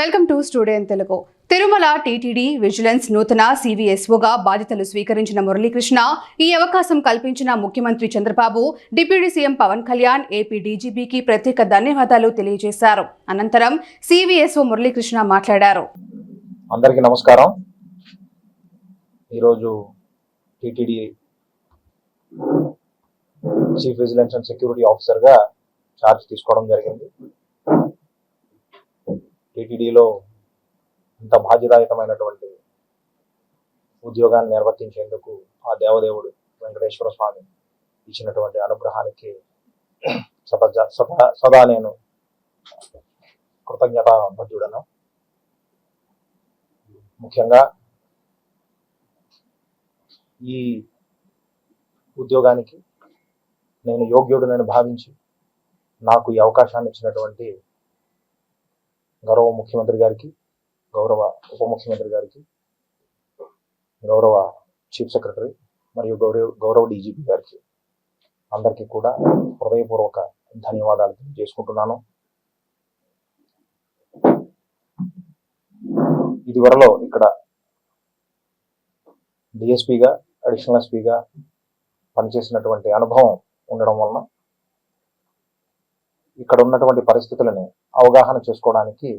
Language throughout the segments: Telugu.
Welcome to studio Telugu. Tirumala TTD vigilance నూతన సివిఎస్ఓగా బాధ్యతలు స్వీకరించిన మురళీకృష్ణ ఈ అవకాశం కల్పించిన ముఖ్యమంత్రి Chandrababu deputy CM Pawan Kalyan AP డీజీపీకి ప్రత్యేక ధన్యవాదాలు తెలియజేశారు. అనంతరం సివిఎస్ఓ మురళీకృష్ణ మాట్లాడారు. అందరికీ నమస్కారం. ఈరోజు చీఫ్ విజిలెన్స్ అండ్ సెక్యూరిటీ ఆఫీసర్గా ఛార్జ్ తీసుకోవడం జరిగింది. టిటిడిలో ఇంత బాధ్యతాయుతమైనటువంటి ఉద్యోగాన్ని నిర్వర్తించేందుకు ఆ దేవదేవుడు వెంకటేశ్వర స్వామి ఇచ్చినటువంటి అనుగ్రహానికి సదా సదా సదా నేను కృతజ్ఞత బద్ధుడను ముఖ్యంగా ఈ ఉద్యోగానికి నేను యోగ్యుడు నేను భావించి నాకు ఈ అవకాశాన్ని ఇచ్చినటువంటి గౌరవ ముఖ్యమంత్రి గారికి గౌరవ ఉప ముఖ్యమంత్రి గారికి గౌరవ చీఫ్ సెక్రటరీ మరియు గౌరవ గౌరవ డీజీపీ గారికి అందరికీ కూడా హృదయపూర్వక ధన్యవాదాలు తెలియజేసుకుంటున్నాను. ఇదివరలో ఇక్కడ డిఎస్పీగా అడిషనల్ ఎస్పీగా పనిచేసినటువంటి అనుభవం ఉండడం వలన ఇక్కడ ఉన్నటువంటి పరిస్థితులని అవగాహన చేసుకోవడానికి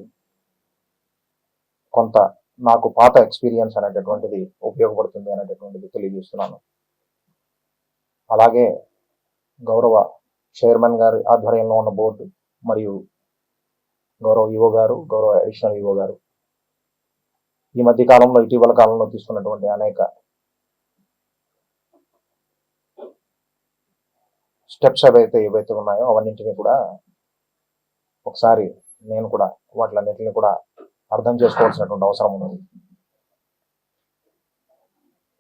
కొంత నాకు పాత ఎక్స్పీరియన్స్ అనేటటువంటిది ఉపయోగపడుతుంది అనేటటువంటిది తెలియజేస్తున్నాను. అలాగే గౌరవ చైర్మన్ గారి ఆధ్వర్యంలో ఉన్న బోర్డు మరియు గౌరవ ఈవో గారు గౌరవ అడిషనల్ ఈవో గారు ఈ మధ్య కాలంలో ఇటీవల కాలంలో తీసుకున్నటువంటి అనేక స్టెప్స్ ఏవైతే ఏవైతే ఉన్నాయో అవన్నింటినీ కూడా ఒకసారి నేను కూడా వాటిలన్నింటిని కూడా అర్థం చేసుకోవాల్సినటువంటి అవసరం ఉంది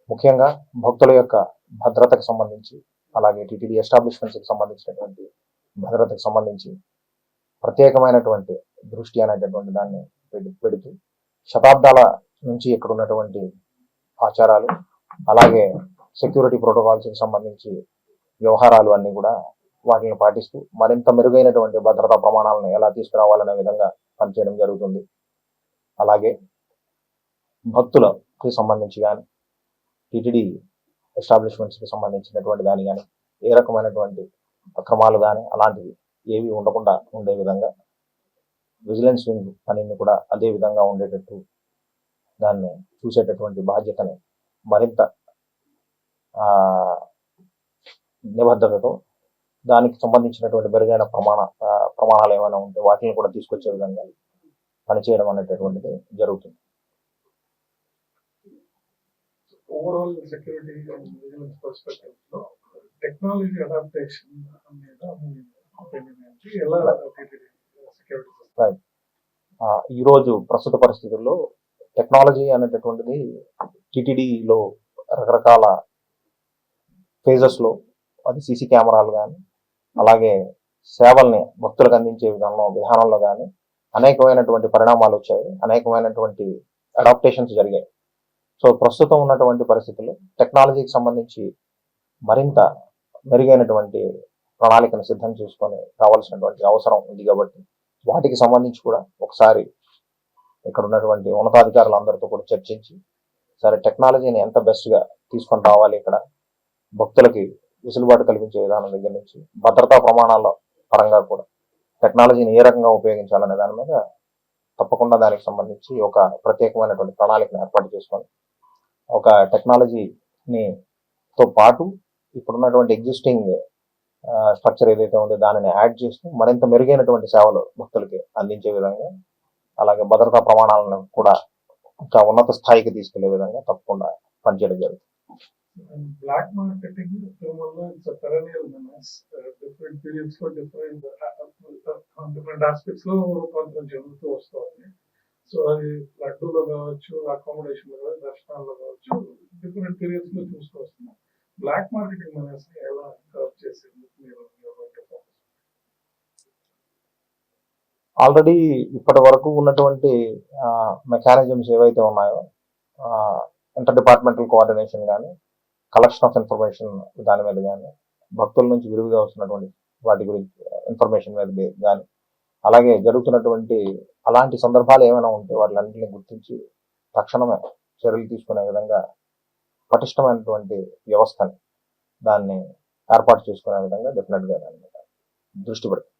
ముఖ్యంగా భక్తుల యొక్క భద్రతకు సంబంధించి అలాగే టీటీడీ ఎస్టాబ్లిష్మెంట్స్కి సంబంధించినటువంటి భద్రతకు సంబంధించి ప్రత్యేకమైనటువంటి దృష్టి అనేటటువంటి దాన్ని పెడు- పెడుతూ శతాబ్దాల నుంచి ఇక్కడ ఉన్నటువంటి ఆచారాలు అలాగే సెక్యూరిటీ ప్రోటోకాల్స్కి సంబంధించి వ్యవహారాలు అన్నీ కూడా వాటిని పాటిస్తూ మరింత మెరుగైనటువంటి భద్రతా ప్రమాణాలను ఎలా తీసుకురావాలనే విధంగా పనిచేయడం జరుగుతుంది. అలాగే భక్తులకి సంబంధించి కానీ టిటిడి ఎస్టాబ్లిష్మెంట్స్కి సంబంధించినటువంటి దాని కానీ ఏ రకమైనటువంటి అక్రమాలు కానీ అలాంటివి ఏవి ఉండకుండా ఉండే విధంగా విజిలెన్స్ వింగ్ పనిని కూడా అదే విధంగా ఉండేటట్టు దాన్ని చూసేటటువంటి బాధ్యతని మరింత నిబద్ధతతో దానికి సంబంధించినటువంటి మెరుగైన ప్రమాణ ప్రమాణాలు ఏమైనా ఉంటే వాటిని కూడా తీసుకొచ్చే విధంగా పనిచేయడం అనేటటువంటిది జరుగుతుంది. ఓవరాల్ సెక్యూరిటీ అండ్ విజిలెన్స్ పర్స్పెక్టివ్లో టెక్నాలజీ అడాప్టేషన్ మీద మీ opinion ఏంటి? ఎలా సెక్యూరిటీ ఆ, ఈరోజు ప్రస్తుత పరిస్థితుల్లో టెక్నాలజీ అనేటటువంటిది టిటిడిలో రకరకాల ఫేజెస్లో అది సీసీ కెమెరాలు కానీ అలాగే సేవల్ని భక్తులకు అందించే విధానంలో విధానంలో కానీ అనేకమైనటువంటి పరిణామాలు వచ్చాయి. అనేకమైనటువంటి అడాప్టేషన్స్ జరిగాయి. సో ప్రస్తుతం ఉన్నటువంటి పరిస్థితుల్లో టెక్నాలజీకి సంబంధించి మరింత మెరుగైనటువంటి ప్రణాళికను సిద్ధం చేసుకొని రావాల్సినటువంటి అవసరం ఉంది కాబట్టి వాటికి సంబంధించి కూడా ఒకసారి ఇక్కడ ఉన్నటువంటి ఉన్నతాధికారులందరితో కూడా చర్చించి సరే టెక్నాలజీని ఎంత బెస్ట్గా తీసుకొని రావాలి ఇక్కడ? భక్తులకి వెసులుబాటు కల్పించే విధానం దగ్గర నుంచి భద్రతా ప్రమాణాల పరంగా కూడా టెక్నాలజీని ఏ రకంగా ఉపయోగించాలనే దాని మీద తప్పకుండా దానికి సంబంధించి ఒక ప్రత్యేకమైనటువంటి ప్రణాళికను ఏర్పాటు చేసుకొని ఒక టెక్నాలజీని తో పాటు ఇప్పుడున్నటువంటి ఎగ్జిస్టింగ్ స్ట్రక్చర్ ఏదైతే ఉందో దానిని యాడ్ చేస్తూ మరింత మెరుగైనటువంటి సేవలు భక్తులకి అందించే విధంగా అలాగే భద్రతా ప్రమాణాలను కూడా ఇంకా ఉన్నత స్థాయికి తీసుకెళ్ళే విధంగా తప్పకుండా పనిచేయడం జరుగుతుంది. బ్లాక్ మార్కెటింగ్ తిరుమలలో ఇట్స్ పెరనియల్ మెనస్ డిఫరెంట్ పీరియడ్స్లో డిఫరెంట్ డిఫరెంట్ ఆస్పెక్ట్స్లో రూపాంతరం జరుగుతూ వస్తుంది సో అది లడ్డూలో కావచ్చు అకామిడేషన్లో కావచ్చు దర్శనాల్లో కావచ్చు డిఫరెంట్ పీరియడ్స్లో చూస్తూ వస్తున్నాం. బ్లాక్ మార్కెటింగ్ మెనస్ ఎలా కవర్ చేసేందుకు మీరు ఆల్రెడీ ఇప్పటి వరకు ఉన్నటువంటి మెకానిజమ్స్ ఏవైతే ఉన్నాయో ఇంటర్ డిపార్ట్మెంటల్ కోఆర్డినేషన్ కానీ కలెక్షన్ ఆఫ్ ఇన్ఫర్మేషన్ దాని మీద కానీ భక్తుల నుంచి విరివిగా వస్తున్నటువంటి వాటి గురించి ఇన్ఫర్మేషన్ మీద కానీ అలాగే జరుగుతున్నటువంటి అలాంటి సందర్భాలు ఏమైనా ఉంటే వాటిలన్నింటినీ గుర్తించి తక్షణమే చర్యలు తీసుకునే విధంగా పటిష్టమైనటువంటి వ్యవస్థని దాన్ని ఏర్పాటు చేసుకునే విధంగా డెఫినెట్గా దాన్ని దృష్టి పెడతాం.